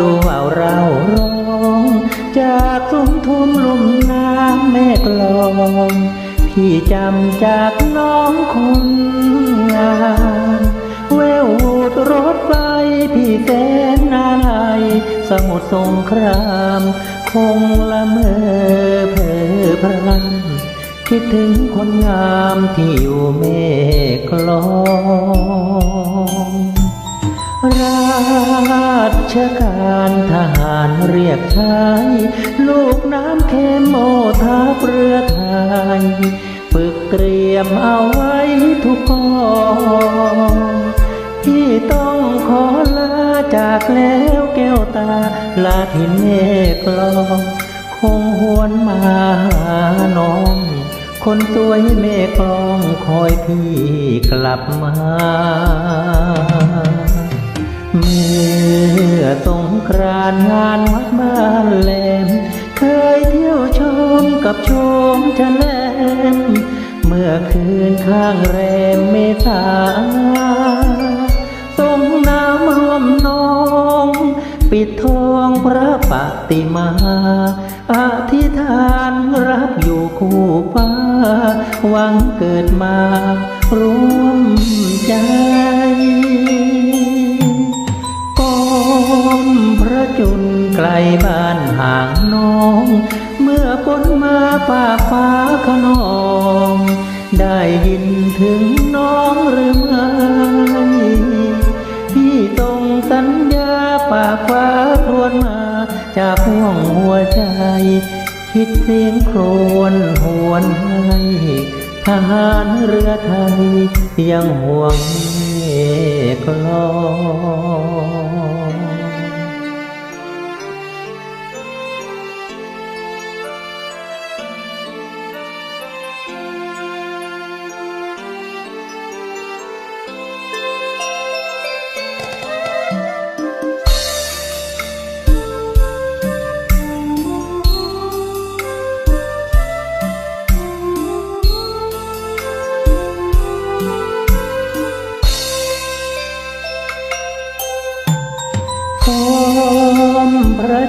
ดูเอาเราร้อง จากสุ่มทุ่มลุ่มน้ำแม่กลองพี่จำจากน้องคนงามแววหูดรถไฟพี่แสนนาลายสมุทรสงคราม คงละเมอเพอพลันคิดถึงคนงามที่อยู่เมฆลอง ชการทหารเรียกใช้ลูกน้ำเค็มโมทัพเรือไทยฝึกเตรียมเอาไว้ทุกกองที่ต้องขอลาจากแล้วแก้วตา ลาที่เมฆลองคงหวนมาหาน้อง คนสวยเมฆลองคอยพี่กลับมา กับชมทะเลมเมื่อคืนข้างแรมเมษาทรงน้ำรวมนองปิดทองพระปฏิมาอธิษฐานรักอยู่คู่ฟ้า หวังเกิดมาร่วมใจก้มพระจุลไกลบ้านห่างน้อง มื่อฝนมาป่าฟ้าขนอง ได้ยินถึงน้องหรือไม่พี่ต้องสัญญาป่าฟ้าครวนมา จากห่วงหัวใจ คิดเสียงโครวญหวนให้ทหารเรือไทยยังห่วงเมฆลอง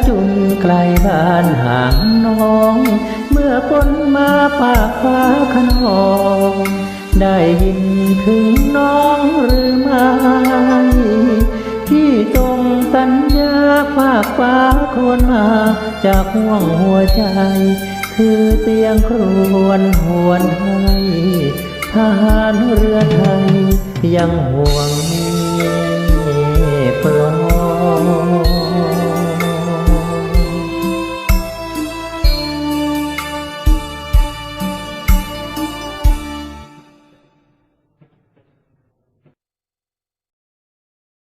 จุลไกลบ้านห่างน้อง เมื่อฝนมาปากฟ้าขนองได้ยินถึงน้องหรือไม่ที่ตรงสัญญาฝากฟ้าควนมาจากห่วงหัวใจ คือเตียงครวนหวนให้ทหารเรือไทยยังห่วงเมฆลอง